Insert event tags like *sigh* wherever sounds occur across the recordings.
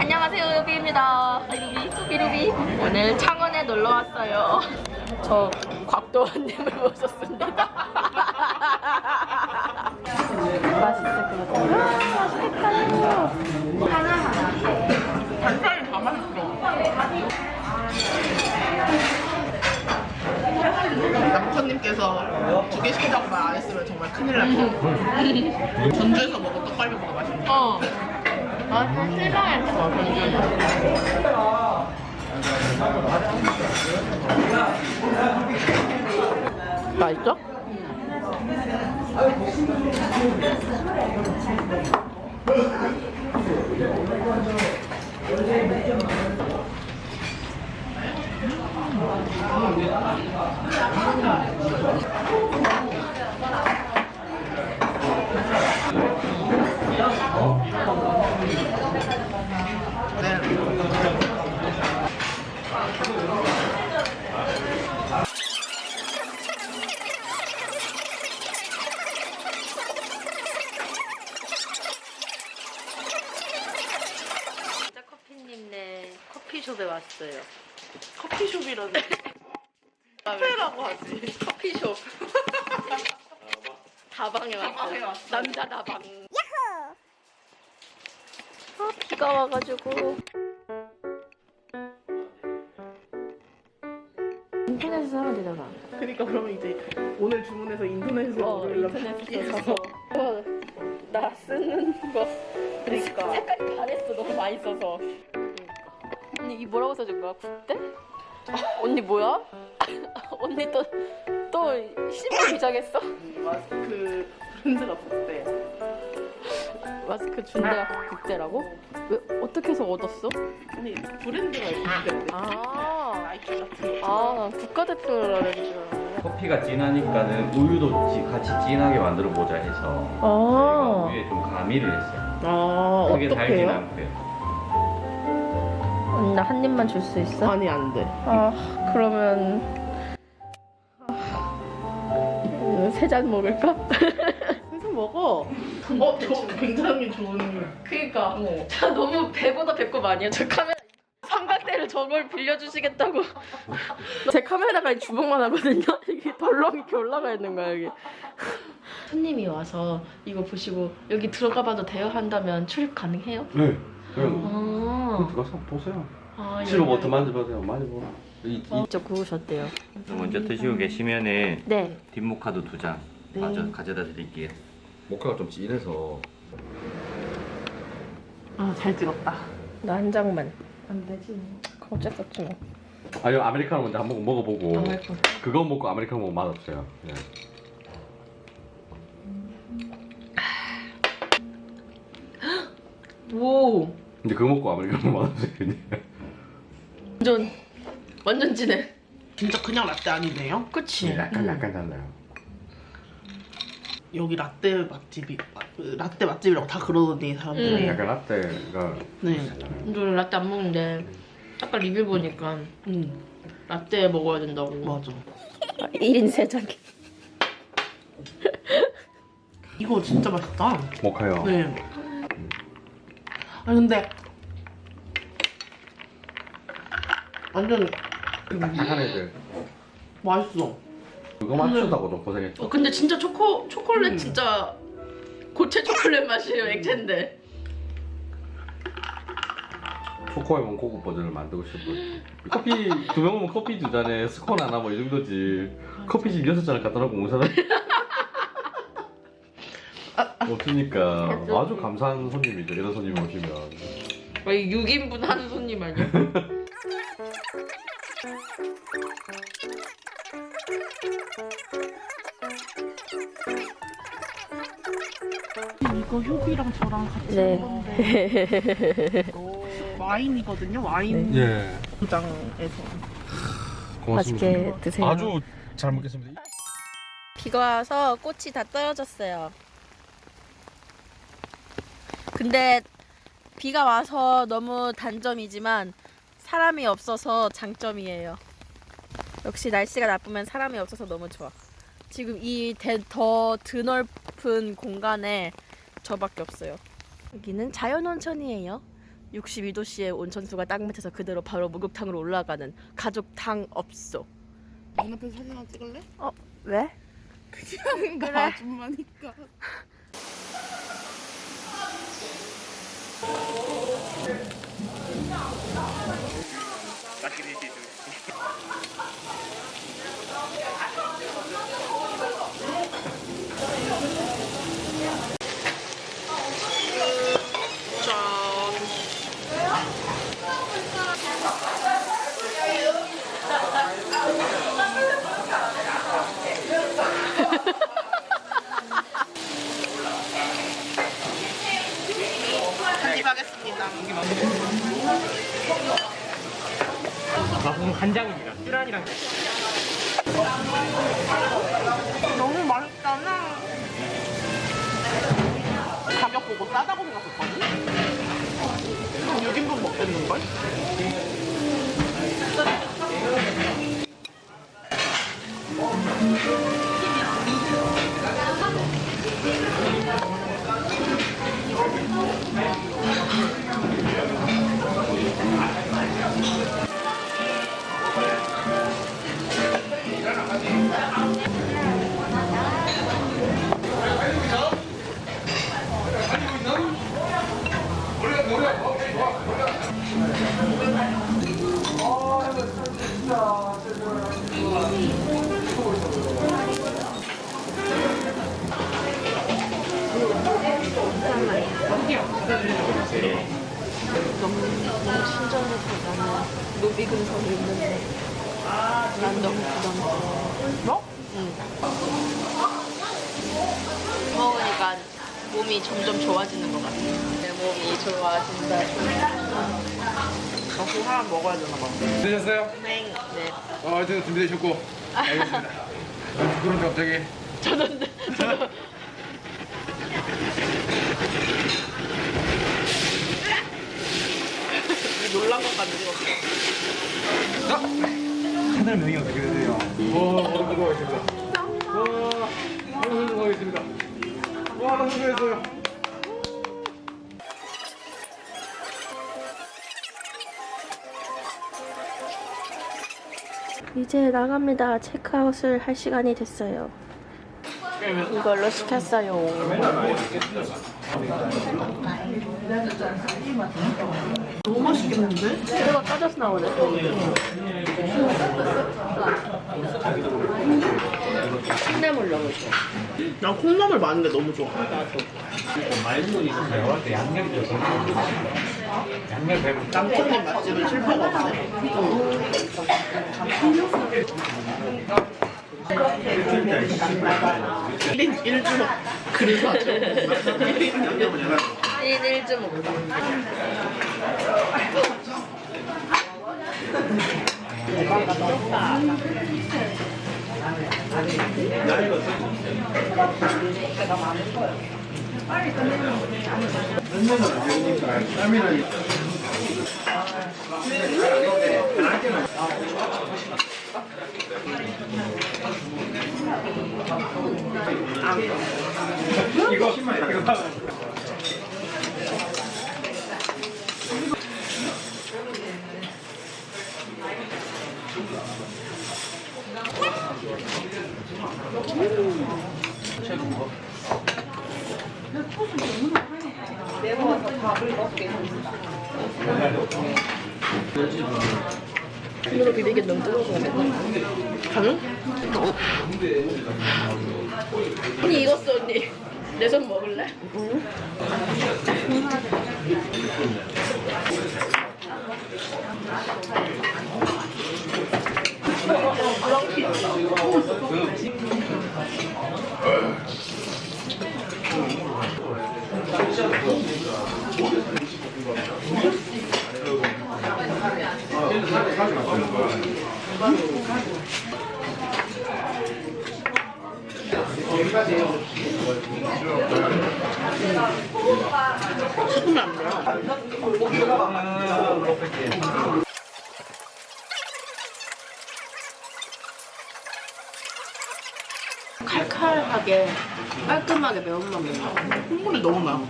안녕하세요 유비입니다. 루비 루비 오늘 창원에 놀러 왔어요. 저 곽도원님을 *laughs* 모셨습니다. 맛있을 것 같아요. 맛있겠다. 반찬이 다 맛있어. 남편님께서 두 개 시키자고 말 안 했으면 정말 큰일 날 뻔. 전주에서 먹은 떡갈비보다 맛있네. 어. 아, 실망했어. 맛있어? 네. 진짜 커피님네 커피숍에 왔어요. 커피숍이라는 카페라고 하지. 커피숍. 다방에 다방에 왔어요. 왔어요. 남자 다방. 아, 와가지고. 인터넷에서 하면 되잖아. 그러니까 그러면 이제 오늘 주문해서 인터넷에서 어, 인터넷에서 사서. 어, 나 쓰는 거. 그러니까. 색깔이 반했어. 너무 많이 써서. 언니 이 뭐라고 써준 거야? 국대? 언니 뭐야? *laughs* 언니 또 또 신발 비장했어? 마스크 브랜드가 붙대. 마스크 준다 국대라고? 왜 어떻게 해서 얻었어? 아니 브랜드가 있대. 아, 나이키 같은 거. 아 국가대표라는 줄 알았네. 커피가 진하니까는 우유도 지- 같이 진하게 만들어 보자 해서 저희가 아, 우유에 좀 가미를 했어요. 아 크게 달진 어떡해요? 않고요. 언니 나 한 입만 줄 수 있어? 아니 안 돼. 아, 그러면 세 잔 먹을까? *laughs* 해서 먹어. 어, 저 굉장히 좋은. 그니까 어. 저 너무 배보다 배꼽 아니에요? 저 카메라 삼각대를 저걸 빌려주시겠다고 *laughs* 제 카메라가 주먹만 하거든요 *laughs* 이게 덜렁 이렇게 올라가 있는 거야 여기 *laughs* 손님이 와서 이거 보시고 여기 들어가 봐도 돼요 한다면 출입 가능해요? 네. 아, 들어가서 보세요. 아 실버 여기. 버튼 만져보세요. 만져보라. 이, 이 진짜 구우셨대요 먼저 드시고 계시면은 네 뒷모카도 두 장 네. 가져 가져다 드릴게요. 모카가 좀 진해서 아 잘 찍었다. 나 한 장만 안 되지. 수 없지 뭐 아니 아메리카노 먼저 한번 먹어보고 아메리카노. 그거 먹고 아메리카노 먹으면 맛없어요 예. 오 근데 그거 먹고 아메리카노 맛없어요 그냥. 완전 완전 진해 진짜 그냥 라떼 아니네요? 그치? 예, 약간 약간 달라요 여기 라떼 맛집이 그 라떼 맛집이라고 다 그러더니 사람들이. 음. 약간 라떼가 네. 저 라떼 안 먹는데 아까 리뷰 보니까 음 라떼 먹어야 된다고 맞아. 1인 3잔 *laughs* 이거 진짜 맛있다. 모카요 네. 아 근데 완전 착한 애들 맛있어. 그거 맞추다고 좀 고생했죠. 어, 근데 진짜 초코 초콜릿 음. 진짜 고체 초콜릿 맛이에요 액체인데. 초코에몬 고급 버전을 만들고 싶어 커피 두 명 오면 커피 두 잔에 스콘 하나 뭐 이 정도지. 커피집 여섯 잔을 갖다 놓고 온 사람? *laughs* 없으니까. 아주 감사한 손님이죠 이런 손님이 오시면. 거의 6인분 하는 손님 아니야? *laughs* 이거 효비랑 저랑 같이 네. 먹는데 와인이거든요. 와인 예 공장에서. 맛있게 드세요 아주 잘 먹겠습니다 비가 와서 꽃이 다 떨어졌어요 근데 비가 와서 너무 단점이지만 사람이 없어서 장점이에요. 역시 날씨가 나쁘면 사람이 없어서 너무 좋아. 지금 이 더 드넓은 공간에 저밖에 없어요. 여기는 자연 온천이에요. 62도씨의 온천수가 땅 밑에서 그대로 바로 목욕탕으로 올라가는 가족 탕 업소. 눈앞에서 사진 하나 찍을래? 왜? 그냥 그래. 아줌마니까. 편집하겠습니다. 맛은 간장입니다. 쓰란이랑 너무 맛있잖아. 가격 보고 싸다고 생각했거든? 그럼 6인분 먹겠는걸? 몸이 점점 좋아지는 것 같아. 내 몸이 좋아진다. 역시 사람 먹어야 되나 봐. 드셨어요? 네. 네. 어, 하여튼 준비되셨고 알겠습니다. *laughs* 아, 그런데 갑자기 저도 저도 놀란 것까지 찍었어. 하늘 명이 어떻게 되세요? 와, 얼음 들어가겠습니다. 와, 얼음 들어가겠습니다. 와, 너무 수고했어요. 이제 나갑니다. 체크아웃을 할 시간이 됐어요. 이걸로 시켰어요. 너무 맛있겠는데? 새우가 까져서 나오네. 콩나물 있어. 난 콩나물 많은 게 너무 좋아. 말문이 있으면 때 양념이 좀 양념 배고 땀 남편님 맛집은 실패가 없네. 일인 1주먹. 그래서 아주 1일 좀 먹 고. 이거 10만 이거 손으 언니 익었어 언니. 내 손 먹을래? 응. 지금 안 돼요. 칼칼하게 깔끔하게 매운맛이 나 국물이 너무 많아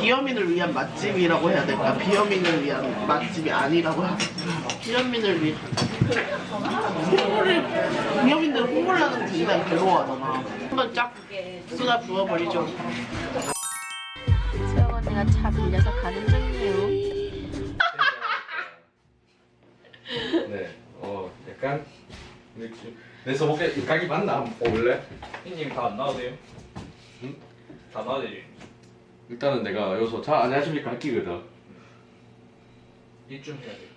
비어민을 위한 맛집이라고 해야 될까? 비어민을 위한 맛집이 아니라고 해야 될까? 비어민을 위한 콧물을 비어민들은 콧물 나는 거 굉장히 괴로워하잖아. 한번 쫙 쏟아 부어버리죠. 수영 언니가 차 빌려서 가는 중이에요. 네, 어 약간 느낌. 내 서먹게 각이 맞나 한번 볼래? 님다 안 나와도 돼요? 응? 다 나와도 돼요. 일단은 내가 여기서 자 안녕하십니까 할기거든. 이쯤 해야 돼요.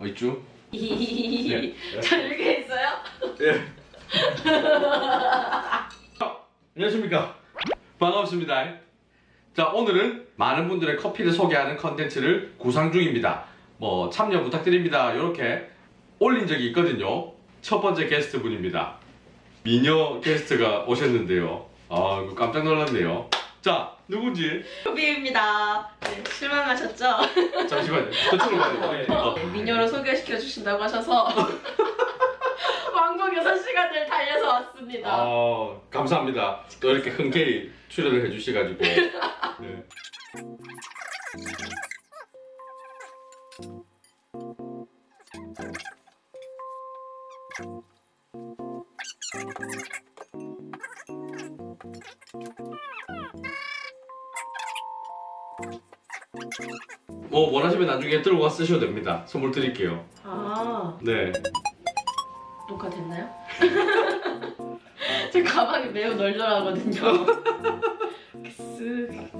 어 있죠? 네. 저 이렇게 있어요? 예. 안녕하십니까. 반갑습니다. 자, 오늘은 많은 분들의 커피를 소개하는 컨텐츠를 구상 중입니다. 뭐, 참여 부탁드립니다. 이렇게 올린 적이 있거든요. 첫 번째 게스트 분입니다. 미녀 게스트가 오셨는데요. 아, 이거 깜짝 놀랐네요. 자, 누군지 소비입니다. 네, 실망하셨죠? *laughs* 잠시만요. 저쪽으로 가야 돼요. 어. 네, 미녀로 소개시켜 주신다고 하셔서 *laughs* 왕복 6시간을 달려서 왔습니다. 아, 감사합니다. 또 이렇게 흔쾌히 출연을 해주셔가지고. 네. 뭐 원하시면 나중에 들고 가 쓰셔도 됩니다. 선물 드릴게요. 아, 네. 녹화 됐나요? 제 *laughs* 가방이 매우 널널하거든요. *laughs* 쓱.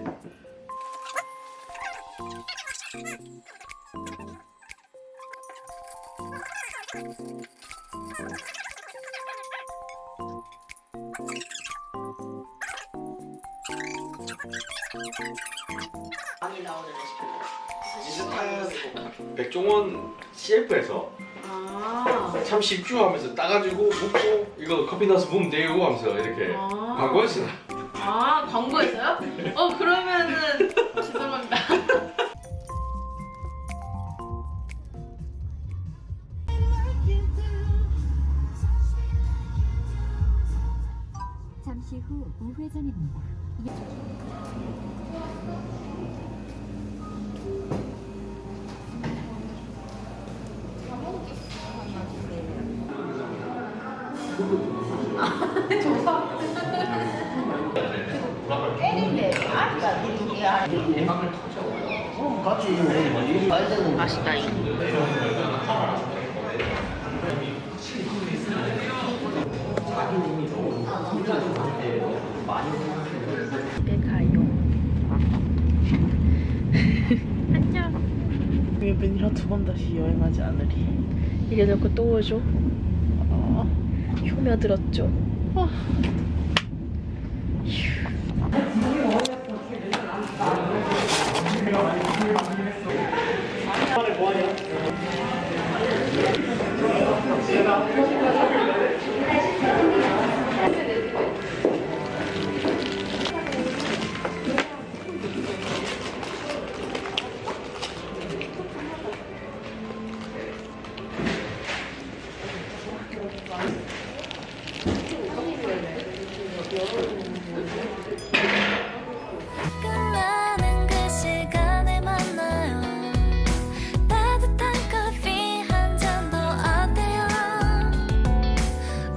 CF에서 아. 참 쉽죠 하면서 따가지고 묻고 이거 커피 넣어서 부으면 돼요 하면서 이렇게 아. 광고했어요. 아 광고했어요? 어 그러면은 맛있다 이. 집에 가요. 안녕. 웬이라 두번 다시 여행하지 않으리. 이래 놓고 또 오죠? 어, 효며들었죠. 어. 휴.